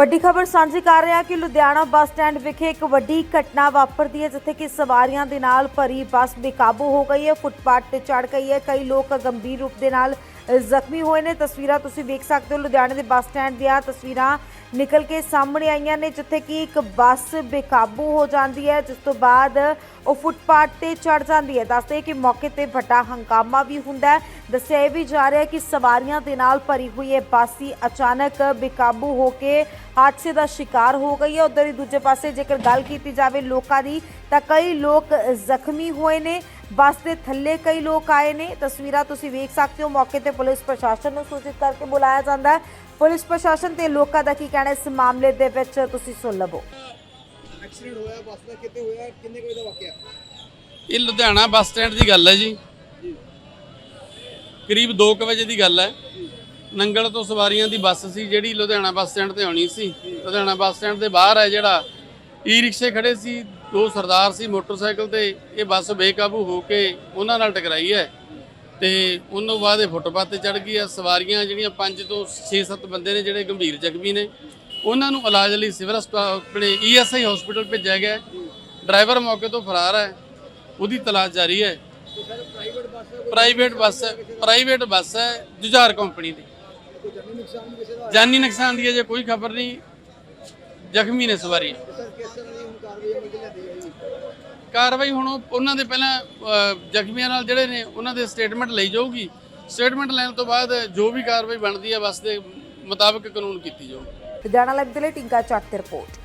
ਵੱਡੀ ਖਬਰ ਸਾਂਝੀ ਕਰ ਰਿਹਾ ਕਿ ਲੁਧਿਆਣਾ ਬੱਸ ਸਟੈਂਡ ਵਿਖੇ ਇੱਕ ਵੱਡੀ ਘਟਨਾ ਵਾਪਰਦੀ ਹੈ, ਜਿੱਥੇ ਕਿ ਸਵਾਰੀਆਂ ਦੇ ਨਾਲ ਭਰੀ ਬੱਸ ਬੇਕਾਬੂ ਹੋ ਗਈ ਹੈ, ਫੁੱਟਪਾਥ ਤੇ ਚੜ ਗਈ ਹੈ। ਕਈ ਲੋਕ ਗੰਭੀਰ ਰੂਪ ਦੇ ਨਾਲ ਜ਼ਖਮੀ ਹੋਏ ਨੇ। ਤਸਵੀਰਾਂ ਤੁਸੀਂ ਵੇਖ ਸਕਦੇ ਹੋ। ਲੁਧਿਆਣੇ ਦੇ ਬੱਸ ਸਟੈਂਡ ਦੀਆਂ ਤਸਵੀਰਾਂ ਨਿਕਲ ਕੇ ਸਾਹਮਣੇ ਆਈਆਂ ਨੇ, ਜਿੱਥੇ ਕਿ ਇੱਕ ਬੱਸ ਬੇਕਾਬੂ ਹੋ ਜਾਂਦੀ ਹੈ, ਜਿਸ ਤੋਂ ਬਾਅਦ ਉਹ ਫੁੱਟਪਾਥ ਤੇ ਚੜ ਜਾਂਦੀ ਹੈ। ਦੱਸਦੇ ਕਿ ਮੌਕੇ ਤੇ ਵੱਡਾ ਹੰਗਾਮਾ ਵੀ ਹੁੰਦਾ ਹੈ। ਦੱਸਿਆ ਇਹ ਵੀ ਜਾ ਰਿਹਾ ਹੈ ਕਿ ਸਵਾਰੀਆਂ ਦੇ ਨਾਲ ਭਰੀ ਹੋਈ ਇਹ ਬੱਸ ਹੀ ਅਚਾਨਕ ਬੇਕਾਬੂ ਹੋ ਕੇ ਹਾਦਸੇ ਦਾ ਸ਼ਿਕਾਰ ਹੋ ਗਈ ਹੈ। ਉਧਰ ਹੀ ਦੂਜੇ ਪਾਸੇ ਜੇਕਰ ਗੱਲ ਕੀਤੀ ਜਾਵੇ ਲੋਕਾਂ ਦੀ, ਤਾਂ ਕਈ ਲੋਕ ਜ਼ਖਮੀ ਹੋਏ ਨੇ। ਬੱਸ ਦੇ ਥੱਲੇ ਕਈ ਲੋਕ ਆਏ ਨੇ। ਤਸਵੀਰਾਂ ਤੁਸੀਂ ਵੇਖ ਸਕਦੇ ਹੋ। ਮੌਕੇ ਤੇ ਪੁਲਿਸ ਪ੍ਰਸ਼ਾਸਨ ਨੂੰ ਸੂਚਿਤ ਕਰਕੇ ਬੁਲਾਇਆ ਜਾਂਦਾ ਹੈ। ਪੁਲਿਸ ਪ੍ਰਸ਼ਾਸਨ ਤੇ ਲੋਕਾਂ ਦਾ ਕੀ ਕਹਿਣਾ ਇਸ ਮਾਮਲੇ ਦੇ ਵਿੱਚ ਤੁਸੀਂ ਸੁਣ ਲਵੋ। ਐਕਸੀਡੈਂਟ ਹੋਇਆ, ਬੱਸ ਦਾ ਕਿੱਥੇ ਹੋਇਆ, ਕਿੰਨੇ ਕੁ ਵਜੇ ਦਾ ਵਾਕਿਆ? ਇਹ ਲੁਧਿਆਣਾ ਬੱਸ ਸਟੈਂਡ ਦੀ ਗੱਲ ਹੈ ਜੀ। ਕਰੀਬ 2 ਵਜੇ ਦੀ ਗੱਲ ਹੈ। ਨੰਗਲ ਤੋਂ ਸਵਾਰੀਆਂ ਦੀ ਬੱਸ ਸੀ, ਜਿਹੜੀ ਲੁਧਿਆਣਾ ਬੱਸ ਸਟੈਂਡ ਤੇ ਆਉਣੀ ਸੀ। ਲੁਧਿਆਣਾ ਬੱਸ ਸਟੈਂਡ ਦੇ ਬਾਹਰ ਹੈ ਜਿਹੜਾ ਈ ਰਿਕਸ਼ੇ ਖੜੇ ਸੀ, ਦੋ ਸਰਦਾਰ ਸੀ ਮੋਟਰਸਾਈਕਲ ਤੇ। ਇਹ ਬੱਸ ਬੇਕਾਬੂ ਹੋ ਕੇ ਉਹਨਾਂ ਨਾਲ ਟਕਰਾਈ ਹੈ ਤੇ ਉਹਨਾਂ ਬਾਅਦ ਇਹ ਫੁੱਟਪਾਥ ਤੇ ਚੜ ਗਈ ਹੈ। ਸਵਾਰੀਆਂ ਜਿਹੜੀਆਂ 5 ਤੋਂ 6-7 ਬੰਦੇ ਨੇ, ਜਿਹੜੇ ਗੰਭੀਰ ਜ਼ਖਮੀ ਨੇ। ਉਹਨਾਂ ਨੂੰ ਇਲਾਜ ਲਈ ਸਿਵਲ ਹਸਪਤਾਲ, ਆਪਣੇ ਈਐਸਆਈ ਹਸਪੀਟਲ ਭੇਜਿਆ ਗਿਆ ਡਰਾਈਵਰ ਮੌਕੇ ਤੋਂ ਫਰਾਰ ਹੈ। ਉਹਦੀ ਤਲਾਸ਼ ਜਾਰੀ ਹੈ। ਪ੍ਰਾਈਵੇਟ ਬੱਸ ਹੈ ਪ੍ਰਾਈਵੇਟ ਬੱਸ ਹੈ, ਜੁਝਾਰ ਕੰਪਨੀ ਦੀ। ਜਾਨੀ ਨੁਕਸਾਨ ਦੀ ਅਜੇ ਕੋਈ ਖਬਰ ਨਹੀਂ। ਜ਼ਖਮੀ ਨੇ ਸਵਾਰੀ। ਕਾਰਵਾਈ ਹੁਣ ਉਹਨਾਂ ਦੇ ਪਹਿਲਾਂ ਜ਼ਖਮੀਆਂ ਨਾਲ ਜਿਹੜੇ ਨੇ, ਉਹਨਾਂ ਦੇ ਸਟੇਟਮੈਂਟ ਲਈ ਜਾਊਗੀ। ਸਟੇਟਮੈਂਟ ਲੈਣ ਤੋਂ ਬਾਅਦ ਜੋ ਵੀ ਕਾਰਵਾਈ ਬਣਦੀ ਹੈ, ਬੱਸ ਦੇ ਮੁਤਾਬਕ ਕਾਨੂੰਨ ਕੀਤੀ ਜਾਊਗੀ। ਲੁਧਿਆਣਾ ਲਾਈਵ ਦੇ ਲਈ ਟਿੰਕਾ ਚੱਟ ਦੀ ਰਿਪੋਰਟ